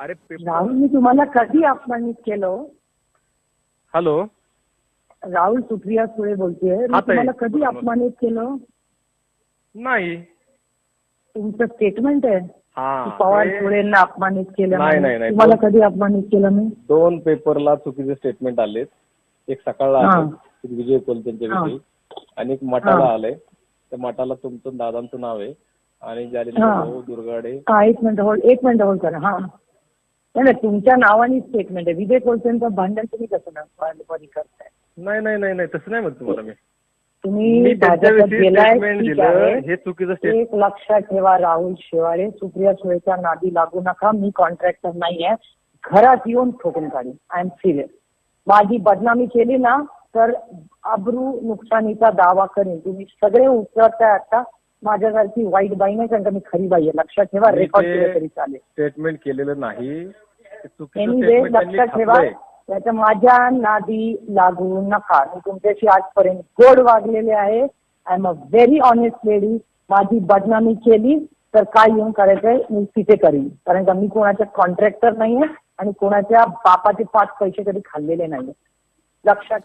अरे पेपर राहुल मी तुम्हाला कधी अपमानित केलं? हॅलो राहुल सुप्रिया सुळे बोलतेय मी हा, ताई. तुम्हाला कधी अपमानित केलं नाही तुमचं स्टेटमेंट आहे की हा पवार ते सुळेंना अपमानित केलं नाही. नाही, नाही. तुम्हाला कधी अपमानित केलं मी दोन पेपरला चुकीचे स्टेटमेंट आलेत एक सकाळला हा. आले विजय कोलतेंच्या हा. विषयी आणि एक मठाला हा. आलंय त्या मठाला तुमचं दादांचं नाव आहे आणि जालिंदर. भाऊ दुर्गाडे हा एक मिनिट होल्ड एक मिनिट होल्ड करा हा नाही नाही, तुमच्या नावाने स्टेटमेंट आहे. विजय कोलसेंचं भांडण तुम्ही कसं करताय? नाही नाही नाही नाही तसं नाही म्हणत तुम्हाला मी. तुम्ही आहे. हे एक लक्षात ठेवा राहुल शेवाळे. सुप्रिया सुळेच्या नादी लागू नका. मी कॉन्ट्रॅक्टर नाहीये. घरात येऊन ठोकून काढीन. आय एम सिरियस माझी बदनामी केली ना तर अब्रू नुकसानीचा दावा करेन. तुम्ही सगळे उतरताय आता. माझ्यासारखी वाईट बाई नाही कारण का मी खरी बाई आहे. लक्षात ठेवा रेकॉर्ड केलं तरी चालेल. स्टेटमेंट केलेलं नाही. चुकीचं एनिवे त्यांनी लक्षात ठेवा छापलंय. त्याच्या माझ्या नादी लागू नका. मी तुमच्याशी आजपर्यंत गोड वागलेले आहे. I am a very honest lady माझी बदनामी केली तर काय येऊन करायचंय मी तिथे करीन. कारण का मी कोणाच्या कॉन्ट्रॅक्टर नाहीये आणि कोणाच्या बापाचे पाच पैसे कधी खाल्लेले नाहीये. लक्षात